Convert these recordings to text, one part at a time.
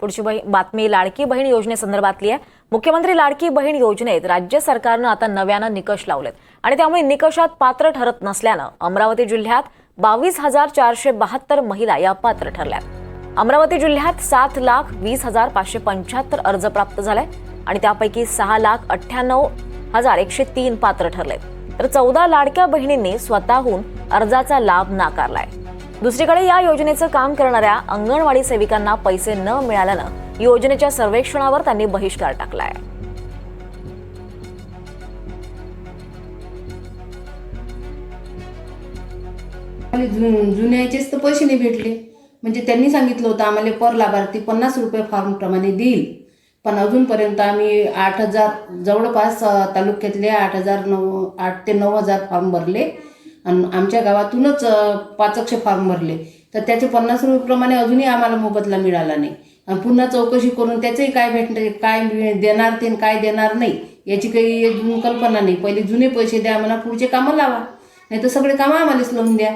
पुढची बही- बातमी लाडकी बहीण योजनेसंदर्भातली आहे. मुख्यमंत्री लाडकी बहीण योजनेत राज्य सरकारनं आता नव्यानं निकष लावलेत. आणि त्यामुळे निकषात पात्र ठरत नसल्यानं अमरावती जिल्ह्यात बावीस हजार चारशे बहात्तर महिला या पात्र ठरल्यात. अमरावती जिल्ह्यात सात लाख वीस हजार पाचशे पंच्याहत्तर अर्ज प्राप्त झाले आणि त्यापैकी सहा लाख अठ्ठ्याण्णव हजार एकशे तीन पात्र ठरलेत. तर चौदा लाडक्या बहिणींनी स्वतःहून अर्जाचा लाभ नाकारलाय. दुसरीकडे या योजनेचं काम करणाऱ्या अंगणवाडी सेविकांना पैसे न मिळाल्यानं योजनेच्या सर्वेक्षणावर त्यांनी बहिष्कार टाकलाय. जुन्याचेच तर पैसे नाही भेटले. म्हणजे त्यांनी सांगितलं होतं आम्हाला पर लाभार्थी पन्नास रुपये फॉर्म प्रमाणे देईल. पण अजूनपर्यंत आम्ही आठ हजार जवळपास तालुक्यातले आठ हजार नऊ आठ ते नऊ हजार फॉर्म भरले. आणि आमच्या गावातूनच पाचकशे फॉर्म भरले. तर त्याचे पन्नास रुपयेप्रमाणे अजूनही आम्हाला मोबदला मिळाला नाही. आणि पुन्हा चौकशी करून त्याचंही काय भेटणार काय देणार ते आणि काय देणार नाही याची काही कल्पना नाही. पहिले जुने पैसे द्या आम्हाला पुढचे कामं लावा. नाही तर सगळे कामं आम्हालाच लावून द्या.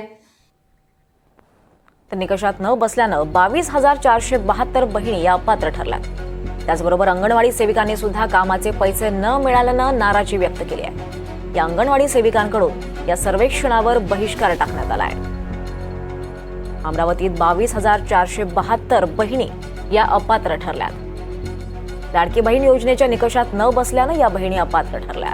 तर निकषात न बसल्यानं बावीस हजार चारशे बहात्तर बहिणी या अपात्र ठरल्या. त्याचबरोबर अंगणवाडी सेविकांनी सुद्धा कामाचे पैसे न मिळाल्यानं नाराजी व्यक्त केली आहे. या अंगणवाडी सेविकांकडून या सर्वेक्षणावर बहिष्कार टाकण्यात आलाय. अमरावतीत बावीस हजार चारशे बहात्तर बहिणी या अपात्र ठरल्यात. लाडकी बहीण योजनेच्या निकषात न बसल्यानं या बहिणी अपात्र ठरल्या